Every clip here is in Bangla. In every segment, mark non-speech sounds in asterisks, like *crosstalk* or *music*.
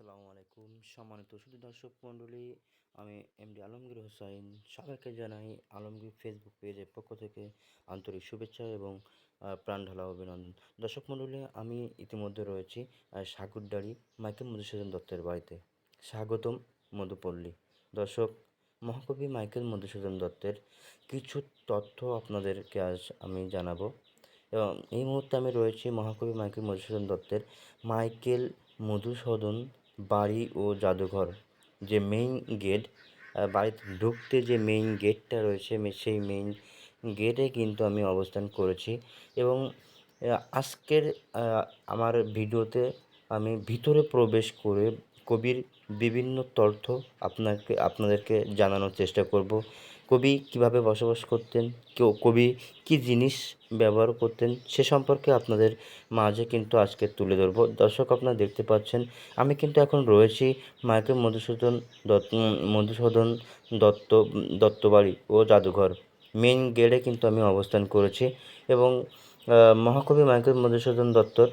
আসসালামু আলাইকুম। সম্মানিত শুধু দর্শক মণ্ডলী আমি এমডি আলমগীর হোসাইন। সবাইকে জানাই আলমগীর ফেসবুক পেজের পক্ষ থেকে আন্তরিক শুভেচ্ছা এবং প্রাণ ঢালা অভিনন্দন। দর্শক মণ্ডলী আমি ইতিমধ্যে রয়েছি আহ, সাগরদাড়ি মাইকেল মধুসূদন দত্তের বাড়িতে। স্বাগতম মধুপল্লী। দর্শক মহাকবি মাইকেল মধুসূদন দত্তের কিছু তথ্য আপনাদেরকে আজ আমি জানাব। এবং এই মুহূর্তে আমি রয়েছি মহাকবি মাইকেল মধুসূদন দত্তের মাইকেল মধুসূদন বাড়ি ও জাদুঘর। যে মেইন গেট বাড়িতে ঢুকতে যে মেইন গেটটা রয়েছে সেই মেইন গেটে কিন্তু আমি অবস্থান করেছি এবং আজকের আমার ভিডিওতে আমি ভিতরে প্রবেশ করে কবির বিভিন্ন তথ্য আপনাকে, আপনাদেরকে জানানোর চেষ্টা করব। কবি কীভাবে বসবাস করতেন কেউ কবি কী জিনিস ব্যবহার করতেন সে সম্পর্কে আপনাদের মাঝে কিন্তু আজকে তুলে ধরবো। দর্শক আপনারা দেখতে পাচ্ছেন আমি কিন্তু এখন রয়েছি মাইকেল মধুসূদন দত্ত মধুসূদন দত্ত দত্তবাড়ি ও জাদুঘর। মেইন গেটে কিন্তু আমি অবস্থান করেছি এবং মহাকবি মাইকেল মধুসূদন দত্তর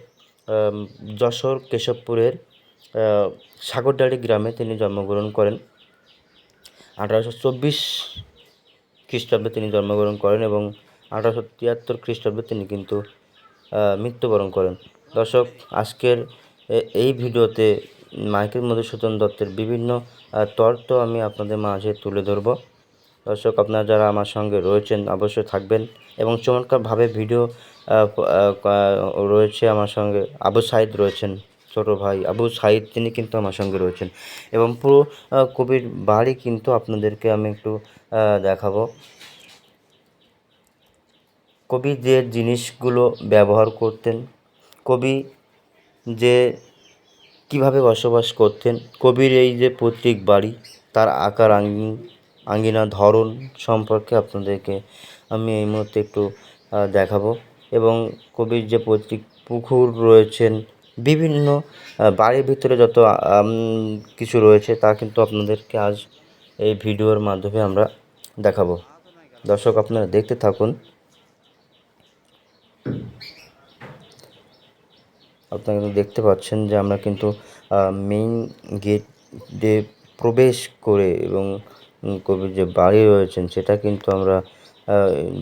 যশোর কেশবপুরের আহ, সাগরদাড়ি গ্রামে তিনি জন্মগ্রহণ করেন। আঠারোশো চব্বিশ খ্রিস্টাব্দে তিনি জন্মগ্রহণ করেন এবং আঠারোশো তিয়াত্তর খ্রিস্টাব্দে তিনি কিন্তু মৃত্যুবরণ করেন। দর্শক, আজকের এই ভিডিওতে মাইকেল মধুসূদন দত্তের বিভিন্ন তথ্য আমি আপনাদের মাঝে তুলে ধরব। দর্শক, আপনারা যারা আমার সঙ্গে রয়েছেন অবশ্যই থাকবেন এবং চমৎকারভাবে ভিডিও রয়েছে আমার সঙ্গে আবু সাইদ রয়েছেন। ছোট ভাই আবু সাইদ, তিনি কিন্তু আমার সঙ্গে রয়েছেন। এবং পুরো কবির বাড়ি কিন্তু আপনাদেরকে আমি একটু দেখাবো। কবি যে জিনিসগুলো ব্যবহার করতেন, কবি যে কীভাবে বসবাস করতেন, কবির এই যে পৈতৃক বাড়ি, তার আকার, আঙ্গি, আঙ্গিনা, ধরন সম্পর্কে আপনাদেরকে আমি এই মুহূর্তে একটু দেখাবো। এবং কবির যে পৈতৃক পুকুর রয়েছেন বিভিন্ন বাড়ির ভিতরে যত কিছু রয়েছে তা কিন্তু আপনাদেরকে আজ এই ভিডিওর মাধ্যমে আমরা দেখাবো। দর্শক, আপনারা দেখতে থাকুন। আপনারা কিন্তু দেখতে পাচ্ছেন যে আমরা কিন্তু মেইন গেট দিয়ে প্রবেশ করে এবং কবির যে বাড়ি রয়েছেন সেটা কিন্তু আমরা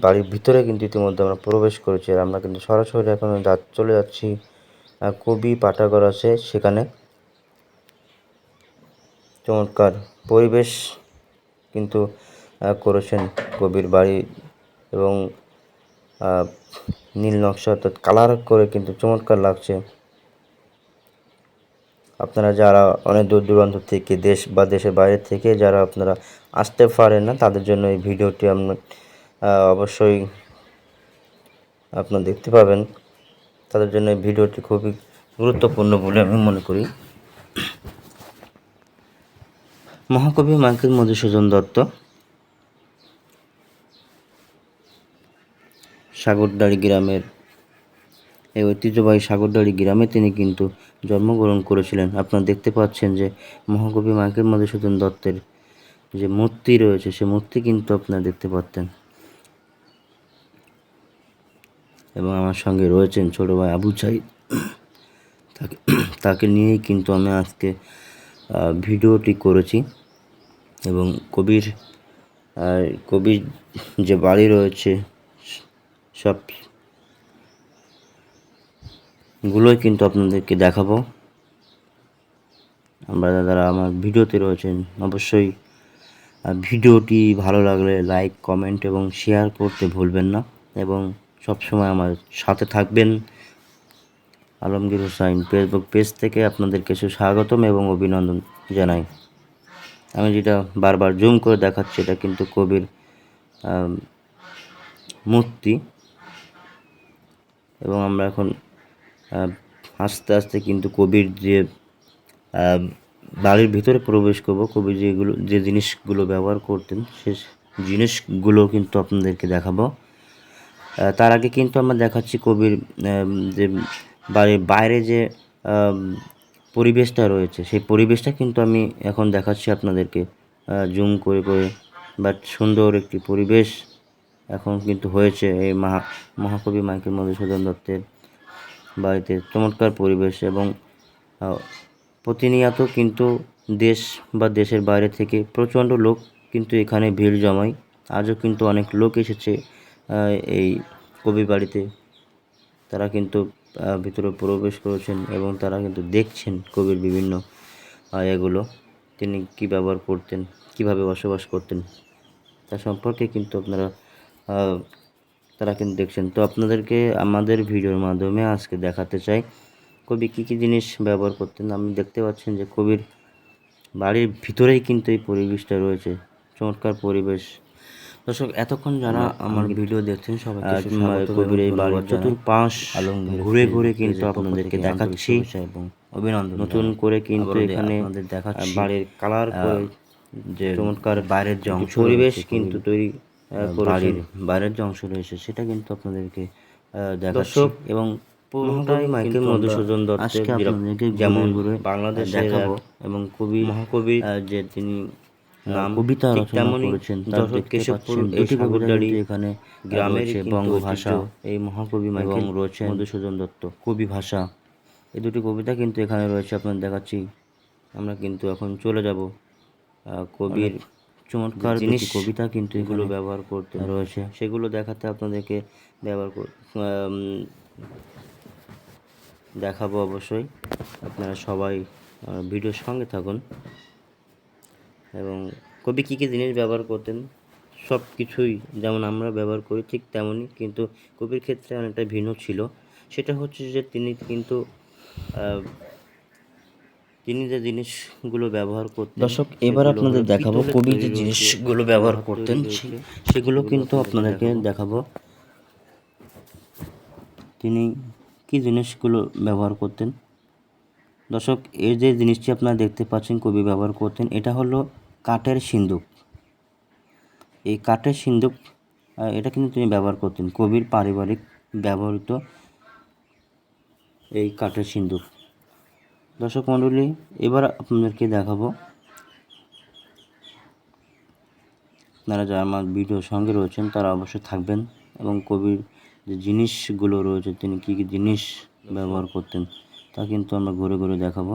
বাড়ির ভিতরে কিন্তু ইতিমধ্যে আমরা প্রবেশ করেছি। আর আমরা কিন্তু সরাসরি এখন চলে যাচ্ছি কবি পাঠাগার আছে সেখানে। চমৎকার পরিবেশ কিন্তু করেছেন কবির বাড়ি এবং নীল নকশা অর্থাৎ কালার করে কিন্তু চমৎকার লাগছে। আপনারা যারা অনেক দূর দূরান্ত থেকে দেশ বা দেশের বাইরে থেকে যারা আপনারা আসতে পারেন না, তাদের জন্য এই ভিডিওটি আপনার অবশ্যই আপনারা দেখতে পাবেন। তাদের জন্য ভিডিওটি খুবই গুরুত্বপূর্ণ বলে আমি মনে করি। মহাকবি মাইকেল মধুসূদন দত্ত, সাগরদাড়ি গ্রামের এই ঐতিহ্যবাহী সাগরদাড়ি গ্রামে তিনি কিন্তু জন্মগ্রহণ করেছিলেন। আপনারা দেখতে পাচ্ছেন যে মহাকবি মাইকেল মধুসূদন দত্তের যে মূর্তি রয়েছে, সে মূর্তি কিন্তু আপনারা দেখতে পাচ্ছেন। এবং আমার সঙ্গে রয়েছেন ছোট ভাই আবু সাইদ। তাকে তাকে নিয়েই কিন্তু আমি আজকে ভিডিওটি করেছি। এবং কবির আর কবির যে বাড়ি রয়েছে, সব গুলোই কিন্তু আপনাদেরকে দেখাবো। আমরা যারা আমার ভিডিওতে রয়েছেন, অবশ্যই ভিডিওটি ভালো লাগলে লাইক, কমেন্ট এবং শেয়ার করতে ভুলবেন না। এবং সবসময় আমার সাথে থাকবেন। আলমগীর হোসাইন ফেসবুক পেজ থেকে আপনাদেরকে সুস্বাগতম এবং অভিনন্দন জানাই। আমি যেটা বারবার জুম করে দেখাচ্ছি, এটা কিন্তু কবির মূর্তি। এবং আমরা এখন আস্তে আস্তে কিন্তু কবির যে বাড়ির ভিতরে প্রবেশ করব কবি যেগুলো, যে জিনিসগুলো ব্যবহার করতেন, সে জিনিসগুলো কিন্তু আপনাদেরকে দেখাবো। তার আগে কিন্তু আমরা দেখাচ্ছি কবির যে বাড়ির বাইরে যে পরিবেশটা রয়েছে, সেই পরিবেশটা কিন্তু আমি এখন দেখাচ্ছি আপনাদেরকে। জুম করে করে, বাট সুন্দর একটি পরিবেশ এখন কিন্তু হয়েছে এই মহা, মহাকবি মাইকেল মধুসূদন দত্তের বাড়িতে। চমৎকার পরিবেশ এবং প্রতিনিয়ত কিন্তু দেশ বা দেশের বাইরে থেকে প্রচণ্ড লোক কিন্তু এখানে ভিড় জমায়। আজও কিন্তু অনেক লোক এসেছে এই কবি বাড়িতে তারা কিন্তু ভিতরে প্রবেশ করেছেন এবং তারা কিন্তু দেখছেন কবির বিভিন্ন এগুলো। তিনি কী ব্যবহার করতেন, কীভাবে বসবাস করতেন তার সম্পর্কে কিন্তু আপনারা তারা কিন্তু দেখছেন। তো আপনাদেরকে আমাদের ভিডিওর মাধ্যমে আজকে দেখাতে চাই, কবি কী কী জিনিস ব্যবহার করতেন। আপনি দেখতে পাচ্ছেন যে কবির বাড়ির ভিতরেই কিন্তু এই পরিবেশটা রয়েছে। চমৎকার পরিবেশ দর্শক এতক্ষণ যারা আমার ভিডিও দেখছেন সবাই কবির এই বাড়ির চতুর্পাশ ঘুরে ঘুরে কিন্তু আপনাদেরকে দেখাচ্ছি। এবং অভিনন্দন নতুন করে কিন্তু এখানে দেখাচ্ছি বাড়ির কালার করে যে চমৎকার বাইরের যে অংশ পরিবেশ কিন্তু তৈরি বাড়ির বাইরের যে অংশ রয়েছে সেটা কিন্তু আপনাদেরকে দেখাচ্ছি। এবং পুরোটাই মাইকেল মধুসূদন দত্ত যেমন বাংলাদেশ দেখাবো। এবং কবি মহাকবি যে তিনি নাম কবিতা রচনা করেছেন যশোর কেশবপুর এই ঠাকুরদাড়ি এখানে গ্রামের বঙ্গভাষা এই মহাকবি এবং রয়েছে মধুসূদন দত্ত। কবি ভাষা। এই দুটি কবিতা কিন্তু এখানে রয়েছে আপনাদের দেখাচ্ছি। আমরা কিন্তু এখন চলে যাব কবির চমৎকার জিনিস কবিতা কিন্তু এগুলো ব্যবহার করতে রয়েছে। সেগুলো দেখাতে আপনাদেরকে ব্যবহার দেখাবো অবশ্যই। আপনারা সবাই ভিডিওর সঙ্গে থাকুন। এবং কবি কী কী জিনিস ব্যবহার করতেন সব কিছুই যেমন আমরা ব্যবহার করি ঠিক তেমনই কিন্তু কবির ক্ষেত্রে অনেকটা ভিন্ন ছিল। সেটা হচ্ছে যে তিনি কিন্তু তিনি যে জিনিসগুলো ব্যবহার করতেন দর্শক এবার আপনাদের দেখাবো কবি যে জিনিসগুলো ব্যবহার করতেন সেগুলো কিন্তু আপনাদেরকে দেখাবো। তিনি কি জিনিসগুলো ব্যবহার করতেন? দর্শক এই যে জিনিসটি আপনারা দেখতে পাচ্ছেন কবি ব্যবহার করতেন এটা হলো কাঠের সিন্দুক। এই কাঠের সিন্দুক এটা কিন্তু তিনি ব্যবহার করতেন কবির পারিবারিক ব্যবহৃত এই কাঠের সিন্দুক। দর্শক মণ্ডলী এবার আপনাদেরকে দেখাবো আপনারা যারা আমার ভিডিওর সঙ্গে রয়েছেন তারা অবশ্যই থাকবেন এবং কবির যে জিনিসগুলো রয়েছে তিনি কী কী জিনিস ব্যবহার করতেন তা কিন্তু আমরা ঘুরে ঘুরে দেখাবো।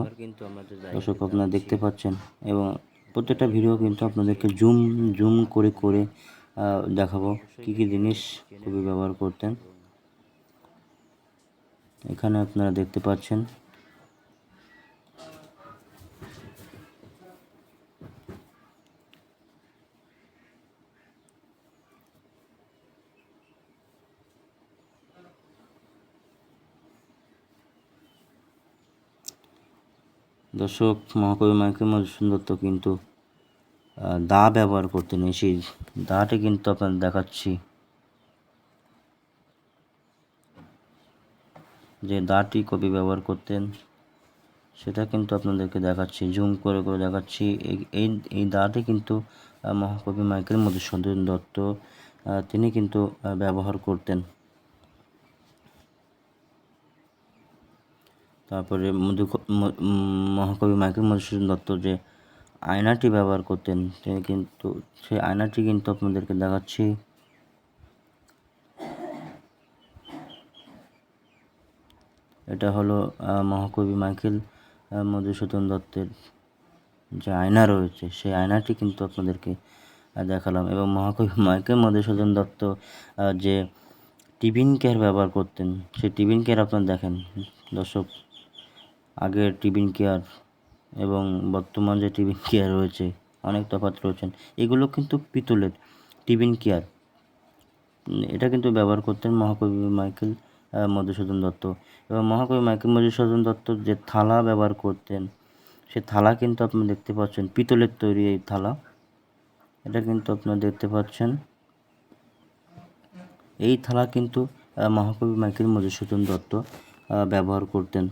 দর্শক আপনারা দেখতে পাচ্ছেন এবং প্রত্যেকটা ভিডিও কিন্তু আপনাদেরকে জুম জুম করে করে দেখাবো কি কি জিনিস কবি ব্যবহার করতেন। এখানে আপনারা দেখতে পাচ্ছেন দর্শক, মহাকবি মাইকেল মধুসূদন দত্ত কিন্তু দা ব্যবহার করতেন এই সেই দাটি কিন্তু আপনাদের দেখাচ্ছি। যে দাটি কবি ব্যবহার করতেন, সেটা কিন্তু আপনাদেরকে দেখাচ্ছি জুম করে করে দেখাচ্ছি। এই- এই দাটি কিন্তু মহাকবি মাইকেল মধুসূদন দত্ত তিনি কিন্তু ব্যবহার করতেন। তারপরে মধু মহাকবি মাইকেল মধুসূদন দত্ত যে আয়নাটি ব্যবহার করতেন, তিনি কিন্তু, সেই আয়নাটি কিন্তু আপনাদেরকে দেখাচ্ছি। এটা হলো মহাকবি মাইকেল মধুসূদন দত্তের যে আয়না রয়েছে, সেই আয়নাটি কিন্তু আপনাদেরকে দেখালাম। এবং মহাকবি মাইকেল মধুসূদন দত্ত যে টিফিন কেয়ার ব্যবহার করতেন, সেই টিফিন কেয়ার আপনারা দেখেন। দর্শক আগের টিফিন কেয়ার এবং বর্তমান যে টিফিন *laughs* কেয়ার রয়েছে, অনেক তফাৎ রয়েছেন। এগুলো কিন্তু পিতলের টিফিন কেয়ার। এটা কিন্তু ব্যবহার করতেন মহাকবি মাইকেল মধুসূদন দত্ত। এবং মহাকবি মাইকেল মধুসূদন দত্ত যে থালা ব্যবহার করতেন, সে থালা কিন্তু আপনি দেখতে পাচ্ছেন, পিতলের তৈরি এই থালা। এটা কিন্তু আপনারা দেখতে পাচ্ছেন। এই থালা কিন্তু মহাকবি মাইকেল মধুসূদন দত্ত ব্যবহার করতেন।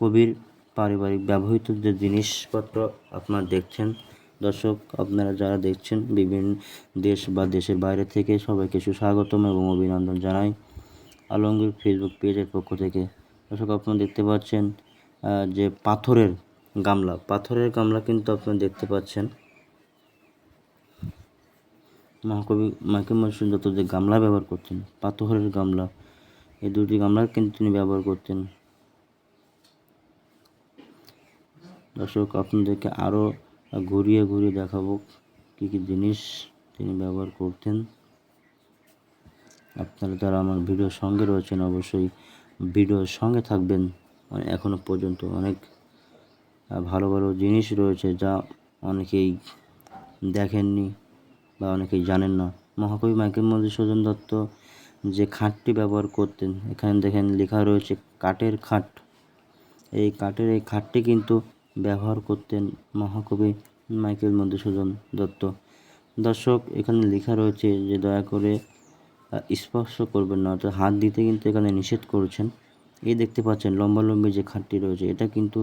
কবির পারিবারিক ব্যবহৃত যে জিনিসপত্র আপনারা দেখছেন, দর্শক, আপনারা যারা দেখছেন, বিভিন্ন দেশ বা দেশের বাইরে থেকে সবাইকে সুস্বাগতম এবং অভিনন্দন জানাই আলমগীর ফেসবুক পেজের পক্ষ থেকে। দর্শক, আপনারা দেখতে পাচ্ছেন যে পাথরের গামলা। পাথরের গামলা কিন্তু আপনারা দেখতে পাচ্ছেন। মহাকবি মাইকেল মধুসূদন দত্ত যে গামলা ব্যবহার করতেন, পাথরের গামলা। এই দুটি গামলা কিন্তু তিনি ব্যবহার করতেন। দর্শক, আপনাদেরকে আরও ঘুরিয়ে ঘুরিয়ে দেখাবো কী কী জিনিস তিনি ব্যবহার করতেন। আপনারা যারা আমার ভিডিওর সঙ্গে রয়েছেন অবশ্যই ভিডিওর সঙ্গে থাকবেন। মানে এখনও পর্যন্ত অনেক ভালো ভালো জিনিস রয়েছে যা অনেকেই দেখেননি বা অনেকেই জানেন না। মহাকবি মাইকেল মধুসূদন দত্ত যে খাটটি ব্যবহার করতেন, এখানে দেখেন লেখা রয়েছে কাঠের খাট। এই কাঠের এই খাটটি কিন্তু ব্যবহার করতেন মহাকবি মাইকেল মধুসূদন দত্ত। দর্শক, এখানে লেখা রয়েছে যে, দয়া করে স্পর্শ করবেন না, অর্থাৎ হাত দিতে কিন্তু এখানে নিষেধ করেছেন। এই দেখতে পাচ্ছেন লম্বা লম্বি যে খাটটি রয়েছে, এটা কিন্তু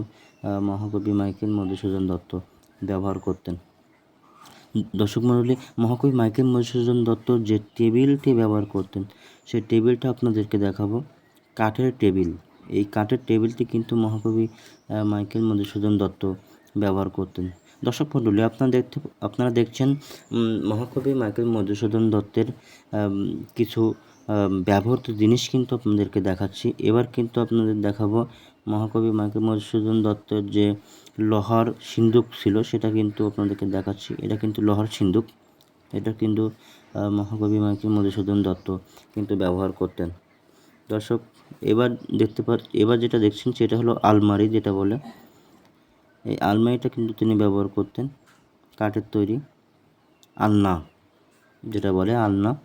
মহাকবি মাইকেল মধুসূদন দত্ত ব্যবহার করতেন। দর্শক মণ্ডলী, মহাকবি মাইকেল মধুসূদন দত্ত যে টেবিলটি ব্যবহার করতেন, সেই টেবিলটা আপনাদেরকে দেখাবো। কাঠের টেবিল। এই কাঠের টেবিলটি কিন্তু মহাকবি মাইকেল মধুসূদন দত্ত ব্যবহার করতেন। দর্শক মণ্ডলী, আপনারা দেখতে, আপনারা দেখছেন মহাকবি মাইকেল মধুসূদন দত্তের কিছু ব্যবহৃত জিনিস কিন্তু আপনাদেরকে দেখাচ্ছি। এবার কিন্তু আপনাদের দেখাবো মহাকবি মাইকেল মধুসূদন দত্তের যে লোহার সিন্দুক ছিল, সেটা কিন্তু আপনাদেরকে দেখাচ্ছি। এটা কিন্তু লোহার সিন্দুক। এটা কিন্তু মহাকবি মাইকেল মধুসূদন দত্ত কিন্তু ব্যবহার করতেন। দর্শক এবার দেখতে পা এবার যেটা দেখছেন সেটা হলো আলমারি যেটা বলে। এই আলমারিটা কিন্তু তিনি ব্যবহার করতেন, কাঠের তৈরি। আলনা যেটা বলে, আলনা।